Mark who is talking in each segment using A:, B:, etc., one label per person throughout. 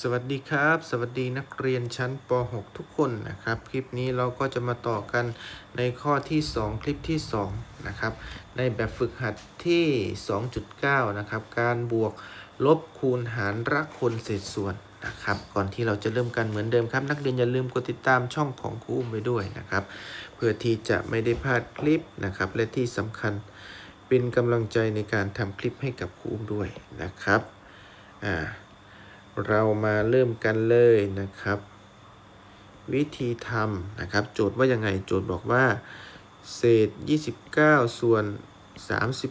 A: สวัสดีครับ สวัสดีนักเรียนชั้นป .6 ทุกคนนะครับ คลิปนี้เราก็จะมาต่อกันในข้อที่ 2 คลิปที่2นะครับ ในแบบฝึกหัดที่ 2.9 นะครับ การบวกลบคูณหารรักคนเศษส่วนนะครับ ก่อนที่เราจะเริ่มกันเหมือนเดิมครับ นักเรียนอย่าลืมกดติดตามช่องของครูอุ้มไว้ด้วยนะครับ เพื่อที่จะไม่ได้พลาดคลิปนะครับ และที่สำคัญเป็นกำลังใจในการทำคลิปให้กับครูอุ้มด้วยนะครับ อ่า เรามาเริ่มกันเลยนะครับ วิธีทำนะครับ โจทย์ว่ายังไงโจทย์บอกว่า เศษ 29 ส่วน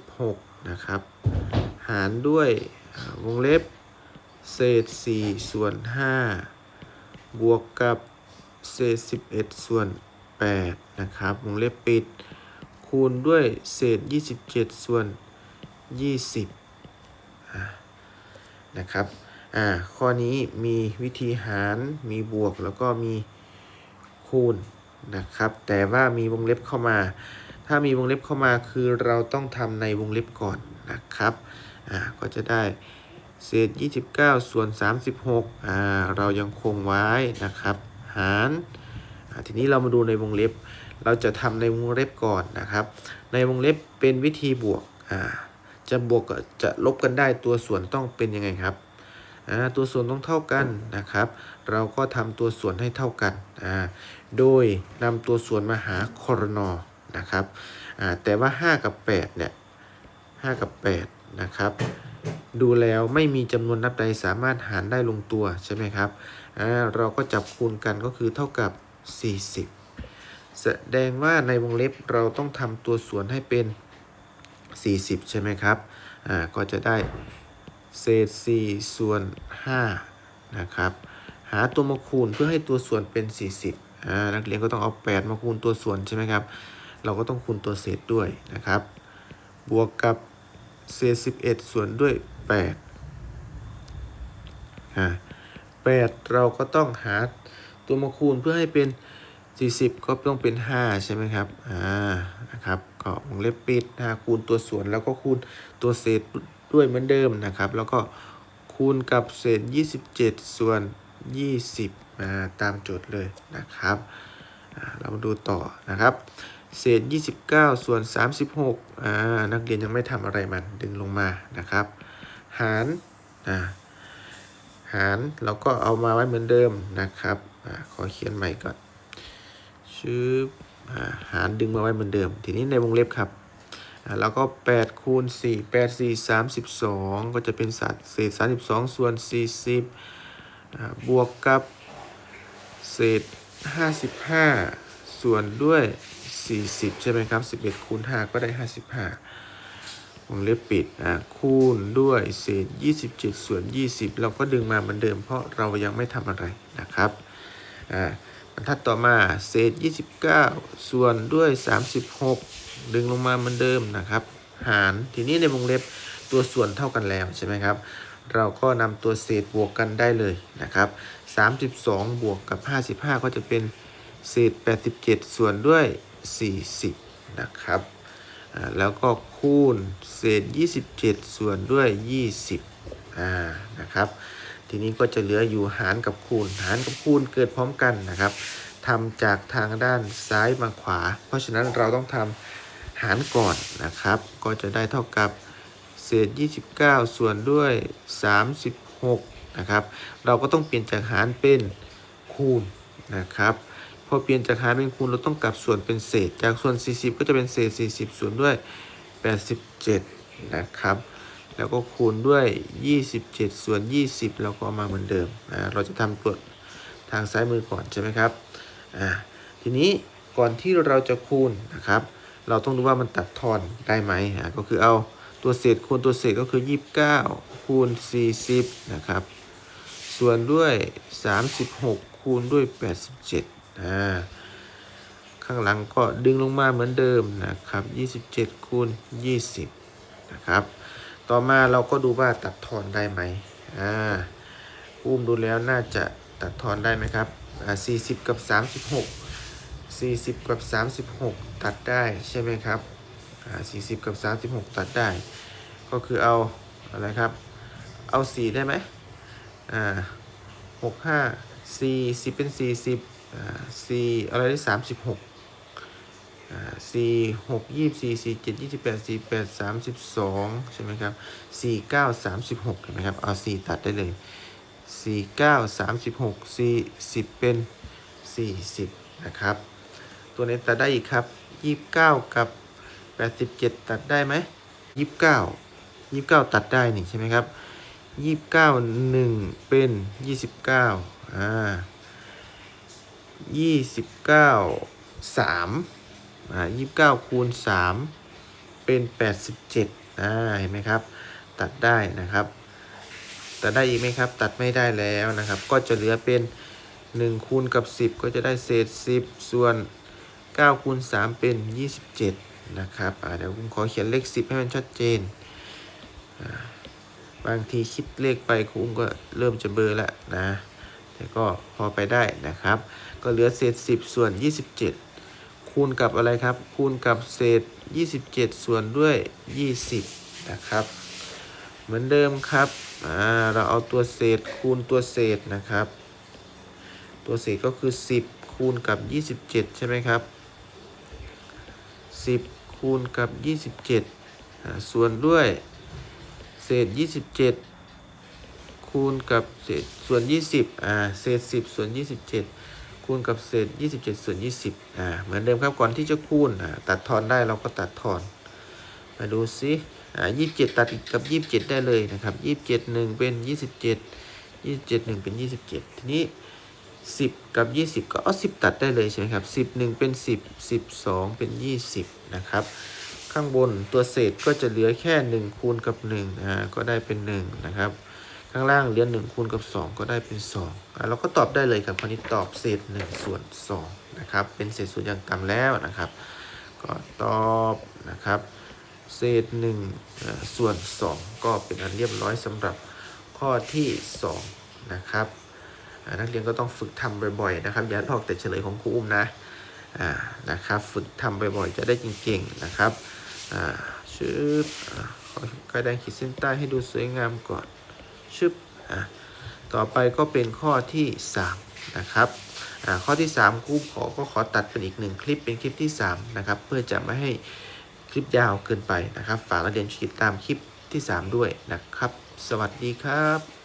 A: 36 นะครับ หารด้วยวงเล็บ เศษ 4 ส่วน 5 บวกกับเศษ 11 ส่วน 8 นะครับ วงเล็บปิด คูณด้วยเศษ 27 ส่วน 20นะครับ อ่าข้อนี้มีวิธีหารมีบวกแล้วก็มีคูณนะครับ แต่ว่ามีวงเล็บเข้ามา ถ้ามีวงเล็บเข้ามาคือเราต้องทำในวงเล็บก่อนนะครับอ่าก็จะได้เศษ 29 ส่วน 36อ่าเรายังคงไว้นะครับ หารอ่าทีนี้เรามาดูในวงเล็บ เราจะทำในวงเล็บก่อนนะครับ ในวงเล็บเป็นวิธีบวกอ่าจะบวกกับจะลบกันได้ตัวส่วนต้องเป็นยังไงครับ ตัวส่วนต้องเท่ากันนะครับ เราก็ทำตัวส่วนให้เท่ากัน โดยนำตัวส่วนมาหาคอรนอนะครับแต่ว่า 5 กับ 8 เนี่ย5กับ 8 นะครับ ดูแล้วไม่มีจำนวนนับใดสามารถหารได้ลงตัวใช่ไหมครับ เราก็จับคูณกันก็คือเท่ากับ 40แสดงว่าในวงเล็บเราต้องทำตัวส่วนให้เป็น 40 ใช่ไหมครับ อ่า ก็จะได้ เศษ 4 ส่วน 5 นะครับ หาตัวมาคูณเพื่อให้ตัวส่วนเป็น 40อ่านักเรียนก็ต้องเอา 8 มาคูณตัวส่วนใช่ไหมครับ เราก็ต้องคูณตัวเศษด้วยนะครับ บวกกับเศษ 11 ส่วนด้วย8อ่า8เราก็ต้องหาตัวมาคูณเพื่อให้เป็น 40 ก็ต้องเป็น 5 ใช่ไหมครับ อ่า นะครับ ก็วงเล็บปิด5คูณตัวส่วนแล้วก็คูณตัวเศษ ด้วยเหมือนเดิมนะครับ แล้วก็คูณกับเศษ 27 ส่วน 20มาตามโจทย์เลยนะครับ เรามาดูต่อนะครับ เศษ 29 ส่วน 36อ่านักเรียนยังไม่ทำอะไรมันดึงลงมานะครับ หารอ่าหารเราก็เอามาไว้เหมือนเดิมนะครับอขอเขียนใหม่ก่อนชื่ออหารดึงมาไว้เหมือนเดิม ทีนี้ในวงเล็บครับ แล้วก็8คูณ4 8 4 32 ก็จะเป็นสัดเศษ 32 ส่วน 40 บวกกับเศษ 55 ส่วนด้วย 40 ใช่ไหมครับ 11 คูณ 5 ก็ได้ 55วงเล็บปิดอ่าคูณด้วยเศษ 27 ส่วน 20 เราก็ดึงมาเหมือนเดิมเพราะเรายังไม่ทำอะไรนะครับอ่าบรรทัดต่อมาเศษ 29 ส่วนด้วย 36 ดึงลงมาเหมือนเดิมนะครับ หารทีนี้ในวงเล็บตัวส่วนเท่ากันแล้วใช่ไหมครับ เราก็นำตัวเศษบวกกันได้เลยนะครับ 32 บวกกับ 55 ก็จะเป็นเศษ 87 ส่วนด้วย 40 นะครับแล้วก็คูณเศษ 27 ส่วนด้วย 20อ่านะครับ ทีนี้ก็จะเหลืออยู่หารกับคูณ หารกับคูณเกิดพร้อมกันนะครับ ทำจากทางด้านซ้ายมาขวา เพราะฉะนั้นเราต้องทำหารก่อนนะครับ ก็จะได้เท่ากับเศษ 29 ส่วนด้วย 36 นะครับ เราก็ต้องเปลี่ยนจากหารเป็นคูณนะครับพอเปลี่ยนจากหารเป็นคูณเราต้องกลับส่วนเป็นเศษ จากส่วน 40 ก็จะเป็นเศษ 40 ส่วนด้วย 87 นะครับ แล้วก็คูณด้วย 27 ส่วน 20 เราก็มาเหมือนเดิมอ่าเราจะทำตัวทางซ้ายมือก่อนใช่ไหมครับ อ่าทีนี้ก่อนที่เราจะคูณนะครับ เราต้องดูว่ามันตัดทอนได้ไหมอ่าก็คือเอาตัวเศษคูณตัวเศษก็คือ 29 คูณ 40 นะครับ ส่วนด้วย 36 คูณด้วย 87อ่าข้างหลังก็ดึงลงมาเหมือนเดิมนะครับ 27 คูณ 20 นะครับ ต่อมาเราก็ดูว่าตัดทอนได้ไหมอ่าอุ้มดูแล้วน่าจะตัดทอนได้ไหมครับ อ่า40กับ36 40กับ36ตัดได้ใช่ไหมครับอ่า40กับ36ตัดได้ ก็คือเอาอะไรครับ เอา4ได้ไหมอ่าหกห้าสี่สิบเป็นสี่สิบอ่าสี่อะไรได้สามสิบหกอ่าสี่หกยี่สี่สี่เจ็ดยี่สิบแปดสี่แปดสามสิบสองใช่ไหมครับสี่เก้าสามสิบหกเห็นไหมครับ เอาสี่ตัดได้เลย สี่เก้าสามสิบหกสี่สิบเป็นสี่สิบนะครับ ตัวนี้ตัดได้อีกครับยี่สิบเก้ากับแปดสิบเจ็ดตัดได้ไหมยี่สิบเก้ายี่สิบเก้าตัดได้นี่ใช่ไหมครับยี่สิบเก้าหนึ่งเป็นยี่สิบเก้าอ่ายี่สิบเก้าสามอ่ายี่สิบเก้าคูณสามเป็นแปดสิบเจ็ดอ่าเห็นไหมครับ ตัดได้นะครับ ตัดได้อีกไหมครับ ตัดไม่ได้แล้วนะครับ ก็จะเหลือเป็น1คูณกับ 10 ก็จะได้เศษ 10 ส่วน9คูณ3เป็น 27 นะครับเดี๋ยวผมขอเขียนเลข 10 ให้มันชัดเจน บางทีคิดเลขไปครูอุ้มก็เริ่มจะเบลอแล้วนะ แต่ก็พอไปได้นะครับ ก็เหลือเศษ 10 ส่วน 27 คูณกับอะไรครับ คูณกับเศษ 27 ส่วนด้วย 20 นะครับ เหมือนเดิมครับ อ่า เราเอาตัวเศษคูณตัวเศษนะครับ ตัวเศษก็คือ 10 คูณกับ 27 ใช่ไหมครับ 10 คูณกับ 27อ่าส่วนด้วยเศษ 27 คูณกับเศษส่วน 20 อ่า เศษ 10 ส่วน 27 คูณกับเศษ 27 ส่วน 20 อ่า เหมือนเดิมครับ ก่อนที่จะคูณอ่าตัดทอนได้เราก็ตัดทอน มาดูซิ ยี่สิบเจ็ดตัดกับยี่สิบเจ็ดได้เลยนะครับยี่สิบเจ็ดหนึ่งเป็นยี่สิบเจ็ดยี่สิบเจ็ดหนึ่งเป็นยี่สิบเจ็ดทีนี้สิบกับยี่สิบก็เอาสิบตัดได้เลยใช่ไหมครับสิบหนึ่งเป็นสิบสิบสองเป็นยี่สิบนะครับข้างบนตัวเศษก็จะเหลือแค่หนึ่งคูณกับหนึ่งอ่าก็ได้เป็นหนึ่งนะครับข้างล่างเหลือหนึ่งคูณกับสองก็ได้เป็นสองอ่าเราก็ตอบได้เลยครับคราวนี้ตอบเศษหนึ่งส่วนสองนะครับเป็นเศษส่วนอย่างต่ำแล้วนะครับ ก็ตอบนะครับ เศษหนึ่งส่วน 2 ก็เป็นอันเรียบร้อยสำหรับข้อที่ 2 นะครับ นักเรียนก็ต้องฝึกทำบ่อยๆ นะครับ อย่าลอกแต่เฉลยของครูอุ้มนะนะครับ ฝึกทำบ่อยๆ จะได้เก่งๆ นะครับชึบอ่าขอกระดานขีดเส้นใต้ให้ดูสวยงามก่อนชึบต่อไปก็เป็นข้อที่ 3 นะครับข้อที่3ครูขอก็ขอตัดเป็นอีกหนึ่งคลิปเป็นคลิปที่ 3 นะครับ เพื่อจะไม่ให้ คลิปยาวเกินไปนะครับ ฝากนักเรียนติดตามคลิปที่ 3 ด้วยนะครับ สวัสดีครับ